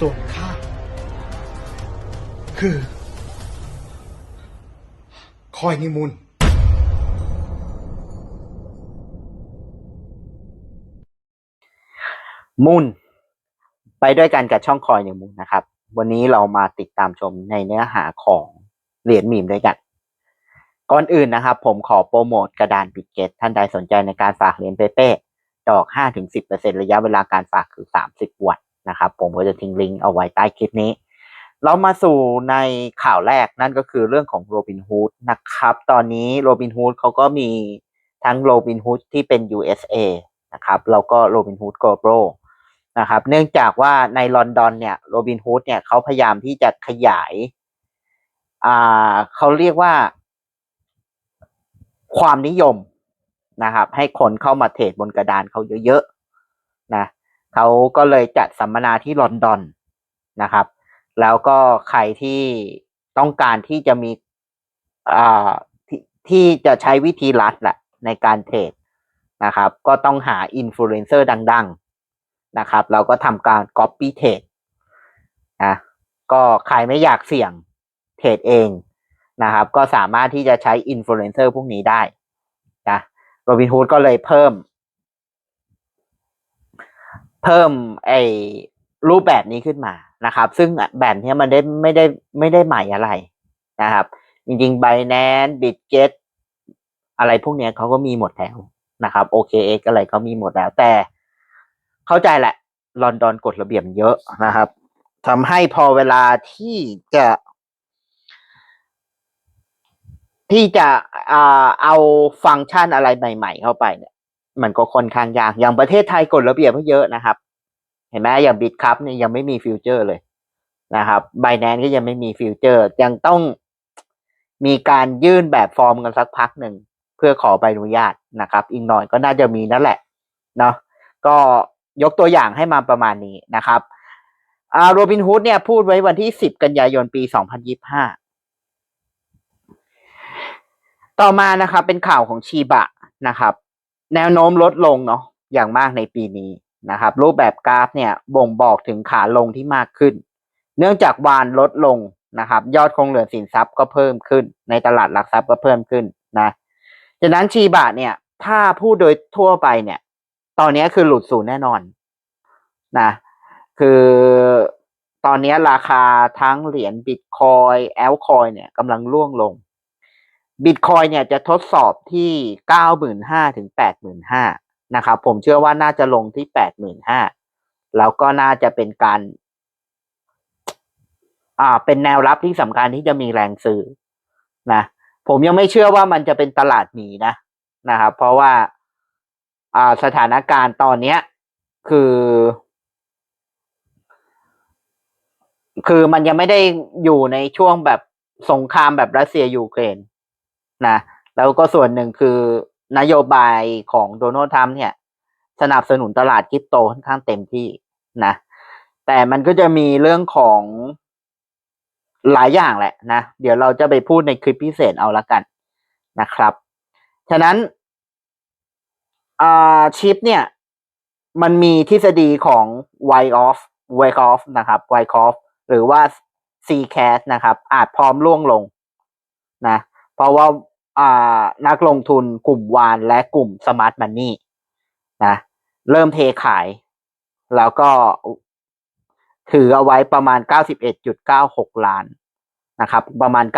ส่วนข้าคือ คอยนิมุนมุนไปด้วยกันกับช่องคอยนึ่งมุนนะครับ วันนี้เรามาติดตามชมในเนื้อหาของเหรียญมีมด้วยกัน ก่อนอื่นนะครับ ผมขอโปรโมทกระดานบิตเกตท่านใดสนใจในการฝากเหรียญเป้ๆดอก 5-10%ระยะเวลาการฝากคือ 30 วัน นะครับ ผมก็จะทิ้งลิงก์เอาไว้ใต้คลิปนี้ เรามาสู่ในข่าวแรกนั่นก็คือเรื่องของโรบินฮูดนะครับ ตอนนี้โรบินฮูดเขาก็มีทั้งโรบินฮูดที่เป็น USA นะครับแล้วก็โรบินฮูด Global นะครับเนื่องจากว่าในลอนดอนเนี่ยโรบินฮูดเนี่ยเขาพยายามที่จะขยายอ่าเขาเรียกว่า ความนิยมนะครับ ให้คนเข้ามาเทรดบนกระดานเขาเยอะๆนะ เขาก็เลยจัดสัมมนาที่ลอนดอนนะครับ แล้วก็ใครที่ต้องการที่จะมีอ่าที่ที่จะใช้วิธีลัดแหละในการเทรดนะครับ ก็ต้องหาอินฟลูเอนเซอร์ดัง ๆนะครับ เราก็ทำการ Copy เทรดนะก็ใครไม่อยากเสี่ยงเทรดเองนะครับ ก็สามารถที่จะใช้อินฟลูเอนเซอร์พวกนี้ได้นะโรบินฮูดก็เลยเพิ่ม เพิ่มไอ้รูปแบบนี้ขึ้นมานะครับ ซึ่งแบบนี้มันได้ไม่ได้ไม่ได้ใหม่อะไรนะครับ จริงๆ b บ n a n c e b i t g e t อะไรพวกเนี้ยเขาก็มีหมดแล้วนะครับ OKX อะไรเขามีหมดแล้วแต่ เข้าใจแหละ ลอนดอนกฎระเบียบเยอะนะครับทำให้พอเวลาที่จะ ที่จะอ่าเอาฟังก์ชันอะไรใหม่ ๆ เข้าไปเนี่ย มันก็ค่อนข้างยาก อย่างประเทศไทยกฎระเบียบก็เยอะนะครับ เห็นไหมอย่างบิตคัพเนี่ยยังไม่มีฟิวเจอร์เลยนะครับไบแนนก็ยังไม่มีฟิวเจอร์ ยังต้องมีการยื่นแบบฟอร์มกันสักพักหนึ่ง เพื่อขอใบอนุญาตนะครับ อีกหน่อยก็น่าจะมีนั่นแหละเนาะก็ยกตัวอย่างให้มาประมาณนี้นะครับอาโรบินฮูดเนี่ยพูดไว้วันที่ 10 กันยายนปี 2025 ต่อมานะครับเป็นข่าวของชีบะนะครับ แนวโน้มลดลงเนาะอย่างมากในปีนี้นะครับ รูปแบบกราฟเนี่ยบ่งบอกถึงขาลงที่มากขึ้น เนื่องจากวานลดลงนะครับ ยอดคงเหลือสินทรัพย์ก็เพิ่มขึ้น ในตลาดหลักทรัพย์ก็เพิ่มขึ้นนะจากนั้นชีบะเนี่ย ถ้าพูดโดยทั่วไปเนี่ย ตอนนี้คือหลุดศูนย์แน่นอนนะคือตอนนี้ราคาทั้งเหรียญบิตคอยแอลคอยเนี่ยกำลังร่วงลง บิตคอยเนี่ยจะทดสอบที่เก้าหมื่นห้าถึงแปดหมื่นห้านะครับผมเชื่อว่าน่าจะลงที่แปดหมื่นห้าแล้วก็น่าจะเป็นการ อ่า เป็นแนวรับที่สำคัญที่จะมีแรงซื้อนะผมยังไม่เชื่อว่ามันจะเป็นตลาดหมีนะนะครับ เพราะว่าอ่าสถานการณ์ตอนเนี้ย คือ คือมันยังไม่ได้อยู่ในช่วงแบบสงครามแบบรัสเซียยูเครน นะแล้วก็ส่วนหนึ่งคือนโยบายของโดนัลด์ทรัมป์เนี่ย สนับสนุนตลาดคริปโตค่อนข้างเต็มที่นะแต่มันก็จะมีเรื่องของหลายอย่างแหละนะ เดี๋ยวเราจะไปพูดในคลิปพิเศษเอาละกันนะครับ ฉะนั้นชิปเนี่ย มันมีทฤษฎีของ w i off w i off นะครับ w i off หรือว่า C c a s นะครับ อาจพร้อมล่วงลงนะ เพราะว่า อ่านักลงทุนกลุ่มวานและกลุ่มสมาร์ทมันนี่นะเริ่มเทขาย แล้วก็ถือเอาไว้ประมาณ 91.96 ล้านนะครับ ประมาณ 91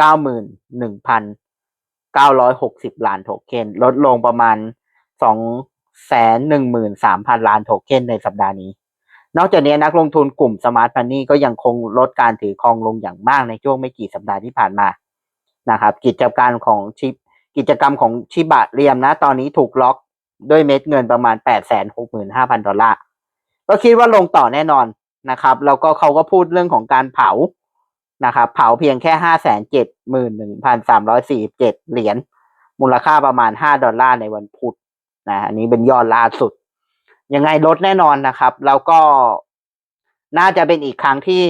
91,960 ล้านโทเค็น ลดลงประมาณ 213,000 ล้านโทเค็นในสัปดาห์นี้ นอกจากนี้นักลงทุนกลุ่มสมาร์ท m ันนี่ก็ยังคงลดการถือครองลงอย่างมากในช่วงไม่กี่สัปดาห์ที่ผ่านมา นะครับ กิจการของชิปกิจกรรมของชิบะเรียมนะ ตอนนี้ถูกล็อกด้วยเม็ดเงินประมาณ 865,000 ดอลลาร์ ก็คิดว่าลงต่อแน่นอนนะครับ แล้วก็เขาก็พูดเรื่องของการเผานะครับ เผาเพียงแค่ 571,347 เหรียญ มูลค่าประมาณ 5 ดอลลาร์ในวันพุธนะอันนี้เป็นยอดล่าสุด ยังไงลดแน่นอนนะครับ แล้วก็น่าจะเป็นอีกครั้งที่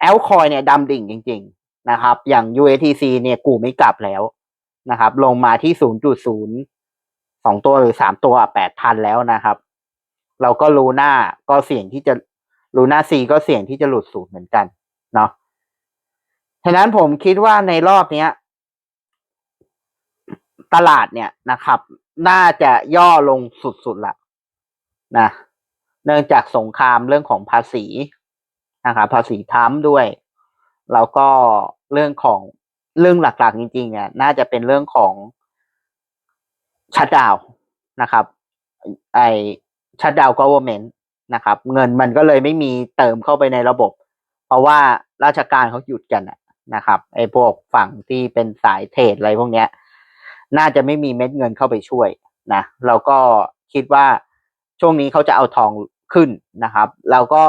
แอลคอยเนี่ยดำดิ่งจริง ๆ นะครับ อย่าง UATC เนี่ยกูไม่กลับแล้วนะครับ ลงมาที่ 0.0สองตัวหรือสามตัวแปดพันแล้วนะครับ เราก็รู้หน้าก็เสี่ยงที่จะลูน่าซีก็เสี่ยงที่จะหลุดสูตรเหมือนกันเนาะฉะนั้นผมคิดว่าในรอบเนี้ย ตลาดเนี่ยนะครับ น่าจะย่อลงสุดๆละนะ เนื่องจากสงครามเรื่องของภาษีนะครับภาษีทรัมด้วย แล้วก็เรื่องของเรื่องหลักๆจริงๆเนี่ยน่าจะเป็นเรื่องของชัดดาวนะครับ ไอชัดดาวก็วอร์เมนนะครับ เงินมันก็เลยไม่มีเติมเข้าไปในระบบ เพราะว่าราชการเขาหยุดกันนะครับ ไอพวกฝั่งที่เป็นสายเทรดอะไรพวกเนี้ย น่าจะไม่มีเม็ดเงินเข้าไปช่วยนะเราก็คิดว่าช่วงนี้เขาจะเอาทองขึ้นนะครับ เราก็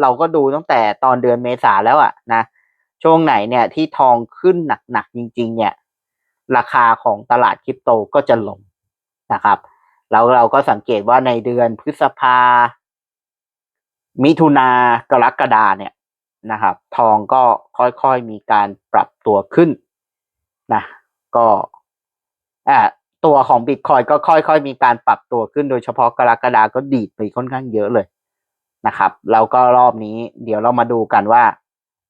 เราก็ดูตั้งแต่ตอนเดือนเมษาแล้วอะนะ ช่วงไหนเนี่ยที่ทองขึ้นหนักๆจริง ๆ เนี่ย ราคาของตลาดคริปโตก็จะลงนะครับแล้วเราก็สังเกตว่าในเดือนพฤษภา มิถุนากรกฎาเนี่ยนะครับ ทองก็ค่อยๆมีการปรับตัวขึ้นนะก็อ่าตัวของบิตคอยก็ค่อยๆมีการปรับตัวขึ้นโดยเฉพาะกรกฎาก็ดีดไปค่อนข้างเยอะเลยนะครับ แล้วก็รอบนี้ เดี๋ยวเรามาดูกันว่า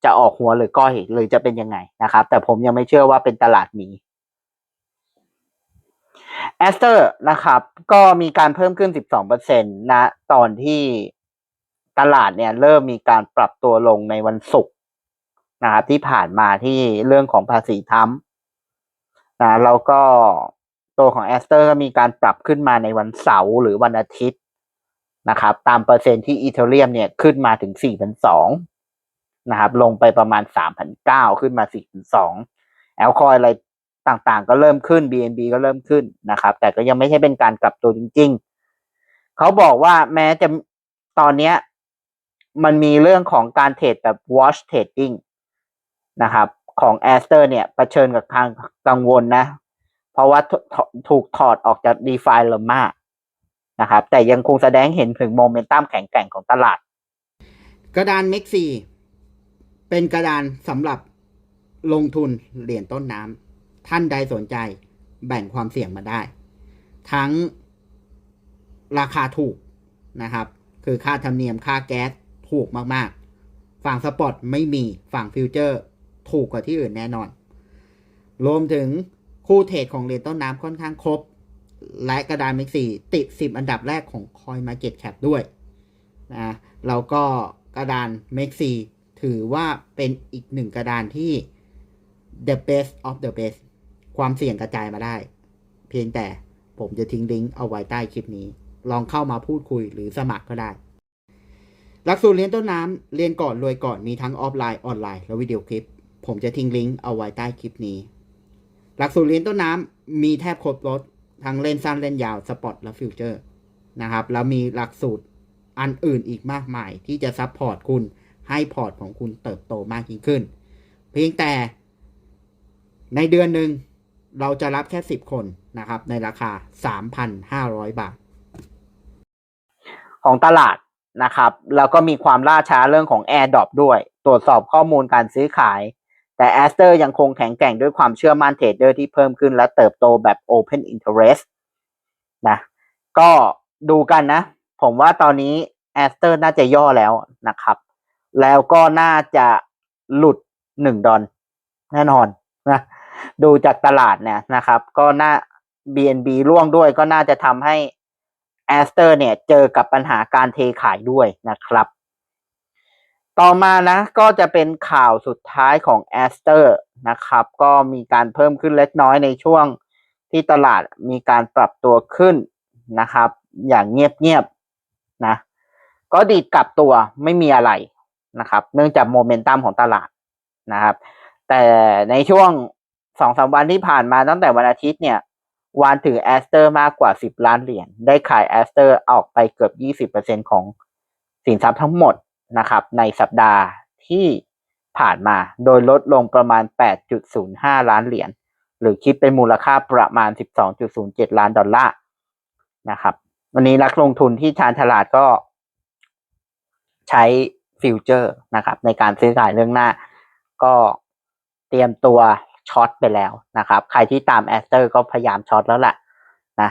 จะออกหัวหรือก้อยหรือจะเป็นยังไงนะครับ แต่ผมยังไม่เชื่อว่าเป็นตลาดนี้แอสเตอร์นะครับ ก็มีการเพิ่มขึ้น 12%นะตอนที่ตลาดเนี่ยเริ่มมีการปรับตัวลงในวันศุกร์นะครับที่ผ่านมาที่เรื่องของภาษีทั้มนะแล้วก็ตัวของแอสเตอร์ก็มีการปรับขึ้นมาในวันเสาร์หรือวันอาทิตย์นะครับ ตามเปอร์เซ็นต์ที่อีเทเรียมเนี่ยขึ้นมาถึง 4,200 นะครับ ลงไปประมาณ3,900ขึ้นมา 4,2แอลคอยอะไรต่างๆ ก็เริ่มขึ้น BNB ก็เริ่มขึ้นนะครับ แต่ก็ยังไม่ใช่เป็นการกลับตัวจริง ๆ เขาบอกว่าแม้จะตอนเนี้ยมันมีเรื่องของการเทรดแบบ watch trading นะครับของ a s t e r เนี่ยเผชิญกับทางกังวลนะ เพราะว่าถูกถอดออกจาก DeFi ลมากนะครับแต่ยังคงแสดงเห็นถึงโมเมนตัมแข็งแกร่งของตลาด กระดานเม็กซี เป็นกระดานสำหรับลงทุนเหรียญต้นน้ำท่านใดสนใจแบ่งความเสี่ยงมาได้ ทั้งราคาถูกนะครับ คือค่าธรรมเนียมค่าแก๊สถูกมากๆ ฝั่งสปอตไม่มีฝั่งฟิวเจอร์ถูกกว่าที่อื่นแน่นอน รวมถึงคู่เทรดของเหรียญต้นน้ำค่อนข้างครบ และกระดานเม็กซีติด 10 อันดับแรกของ Coin Market Cap ด้วยนะแล้วก็กระดานเม็กซี ถือว่าเป็นอีกหนึ่งกระดานที่ the best of the best ความเสี่ยงกระจายมาได้ เพียงแต่ผมจะทิ้งลิงก์เอาไว้ใต้คลิปนี้ ลองเข้ามาพูดคุยหรือสมัครก็ได้ หลักสูตรเรียนต้นน้ำเรียนก่อนรวยก่อนมีทั้งออฟไลน์ออนไลน์และวิดีโอคลิป ผมจะทิ้งลิงก์เอาไว้ใต้คลิปนี้ หลักสูตรเรียนต้นน้ำมีแทบครบรถทั้งเล่นสั้นเล่นยาวสปอตและฟิวเจอร์นะครับแล้วมีหลักสูตรอันอื่นอีกมากมายที่จะซัพพอร์ตคุณ ให้พอร์ตของคุณเติบโตมากยิ่งขึ้น เพียงแต่ในเดือนหนึ่งเราจะรับแค่สิบคนนะครับ ในราคาสามพันห้าร้อยบาท ของตลาดนะครับ แล้วก็มีความล่าช้าเรื่องของ Air d r o p ด้วย ตรวจสอบข้อมูลการซื้อขาย แต่ a s t e r ยังคงแข็งแกร่งด้วยความเชื่อมั่นเทรดเดอร์ที่เพิ่มขึ้นและเติบโตแบบ Open Interest นะก็ดูกันนะ ผมว่าตอนนี้ a s t e r น่าจะย่อแล้วนะครับ แล้วก็น่าจะหลุดหนึ่งดอลแน่นอนนะดูจากตลาดเนี่ยนะครับ ก็น่า BNB ร่วงด้วยก็น่าจะทำให้แอสเตอร์เนี่ยเจอกับปัญหาการเทขายด้วยนะครับ ต่อมานะก็จะเป็นข่าวสุดท้ายของแอสเตอร์นะครับ ก็มีการเพิ่มขึ้นเล็กน้อยในช่วงที่ตลาดมีการปรับตัวขึ้นนะครับ อย่างเงียบๆนะก็ดีดกลับตัวไม่มีอะไร นะครับ เนื่องจากโมเมนตัมของตลาดนะครับ แต่ในช่วงสองสาวันที่ผ่านมาตั้งแต่วันอาทิตย์เนี่ยวานถือแอสเตอร์มากกว่า 10 ล้านเหรียญได้ขายแอสเตอร์ออกไปเกือบ 20%ของสินทรัพย์ทั้งหมดนะครับ ในสัปดาห์ที่ผ่านมา โดยลดลงประมาณ 8.05 ล้านเหรียญหรือคิดเป็นมูลค่าประมาณ 12.07 ล้านดอลลาร์นะครับ วันนี้นักลงทุนที่ชาญฉลาดก็ใช้ ฟิวเจอร์นะครับ ในการซื้อขายเรื่องหน้า ก็เตรียมตัวช็อตไปแล้วนะครับ ใครที่ตามแอสเตอร์ก็พยายามช็อตแล้วแหละนะ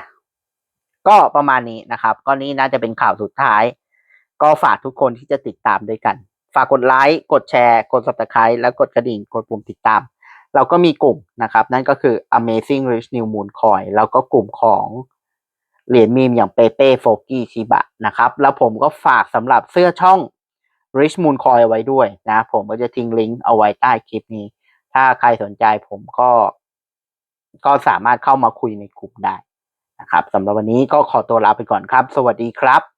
ก็ประมาณนี้นะครับ ก็นี่น่าจะเป็นข่าวสุดท้าย ก็ฝากทุกคนที่จะติดตามด้วยกัน ฝากกดไลค์ กดแชร์ กด subscribe แล้วกดกระดิ่ง กดปุ่มติดตาม เราก็มีกลุ่มนะครับ นั่นก็คือ Amazing Rich New Moon Coin แล้วก็กลุ่มของเหรียญมีมอย่างเปเป้โฟกี้ชิบะนะครับ แล้วผมก็ฝากสำหรับเสื้อช่อง Rich Moon Coin เอาไว้ด้วยนะ ผมก็จะทิ้งลิงก์เอาไว้ใต้คลิปนี้ ถ้าใครสนใจผมก็ ก็สามารถเข้ามาคุยในกลุ่มได้นะครับสำหรับวันนี้ก็ขอตัวลาไปก่อนครับ สวัสดีครับ